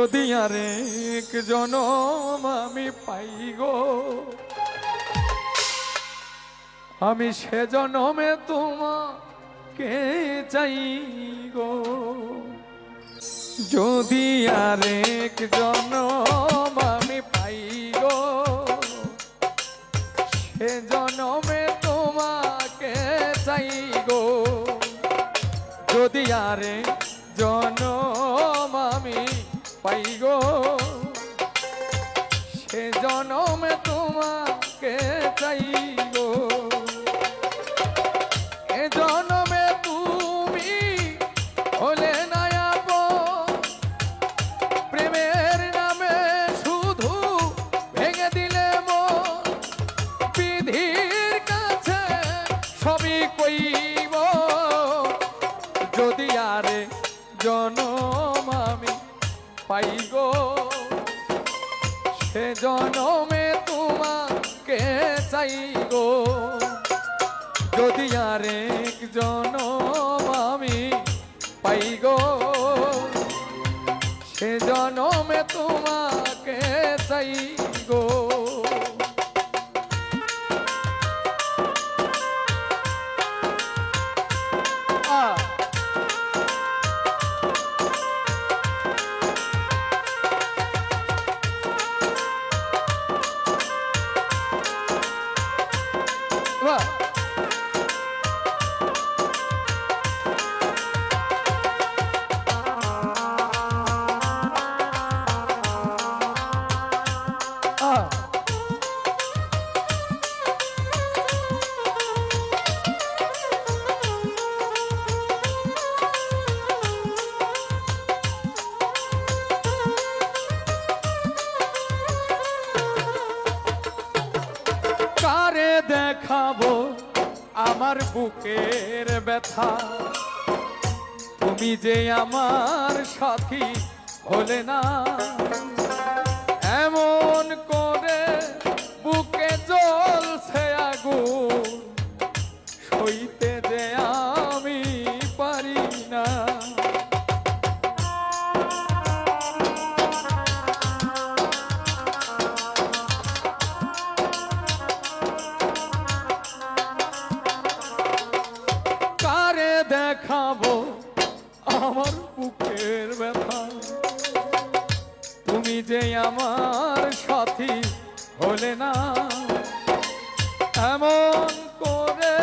যদি আরেক জনম আমি পাই গো। আমি সে জনমে তোমাকে চাই গো। যদি আর এক জনম আমি পাই গো, সে জনমে তোমাকে চাই গো। যদি আরে জনম আমি পাই সে জনমে তোমাকে চাই। চাই গো। যদি আরেক জনম আমি পাই গো সে জনমে তোমাকে চাই। আমার বুকের ব্যথা। তুমি যে আমার সাথী হলে না। এমন করে দেখাবো আমার বুকের ব্যথা তুমি যে আমার সাথী হলে না, এমন করে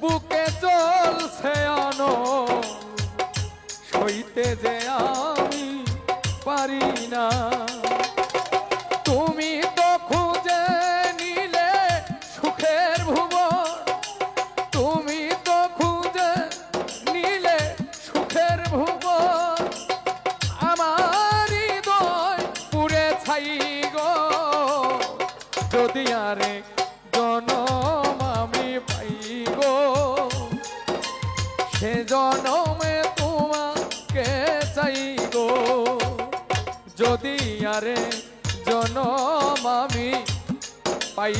বুকে চলছে আনো সইতে যে আমি যদি আরে আমি পাই সে জনমে তোমাকে চাই যদি আরে জনম আমি পাই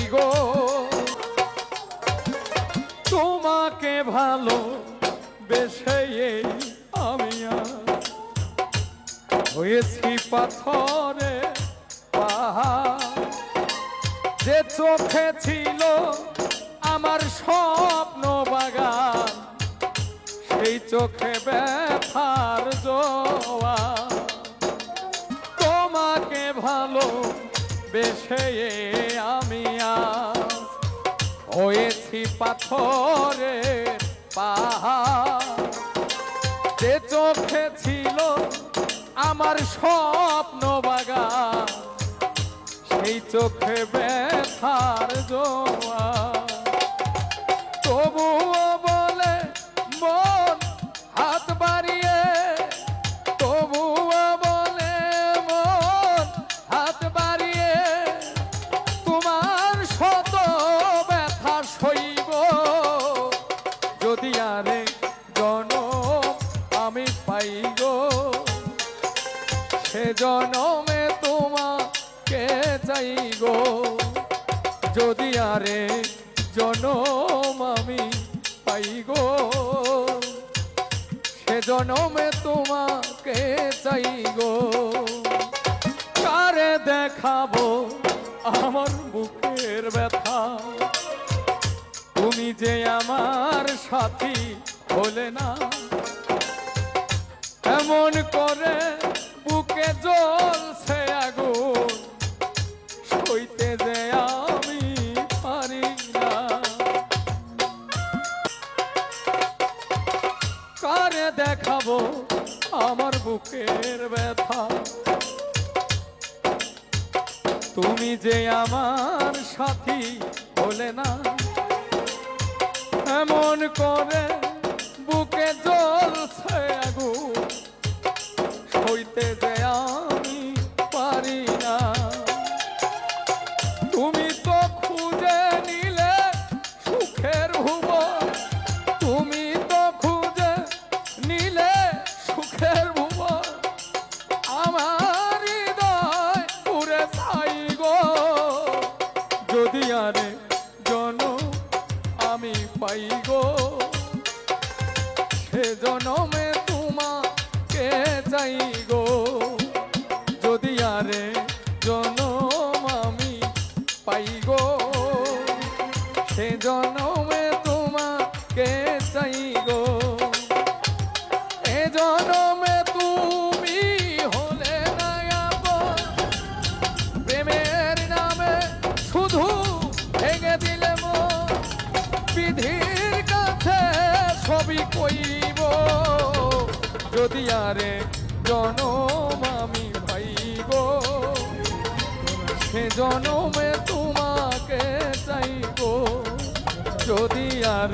তোমাকে ভালো বেশে আমি হয়েছি পাথরে। যে চোখে ছিল আমার স্বপ্ন বাগান, সেই চোখে ব্যথার জোয়া তোমাকে ভালো বেশে আমি আজ হয়েছি পাথরের পাহাড়। যে চোখে ছিল আমার স্বপ্ন বাগান চোখে ব্যথার জোয়া তবুও বলে মন হাত বাড়িয়ে, তবুও বলে মন হাত বাড়িয়ে, তোমার শত ব্যথা সইব। যদি আরে জনম আমি পাই গো সে জনমে তোমাকে চাই গো? যদি আরে জনম আমি পাই গো, সে জনমে তোমাকে চাই গো। দেখাবো আমার বুকের ব্যথা? তুমি যে আমার সাথী হলে না? এমন করে কারে দেখাবো আমার বুকের ব্যথা। তুমি যে আমার সাথী বলে না, এমন করে বুকে জ্বলছে আগু সইতে যে আরে জনম আমি পাই সে জনমে তোমাকে চাই গো। এ জনমে তুমি হলে। প্রেমের নামে শুধু ভেঙে দিলে বিধির কাছে ছবি কইব। যদি আরে জনম আমি সে জনমে তোমাকে চাইব। যদি আর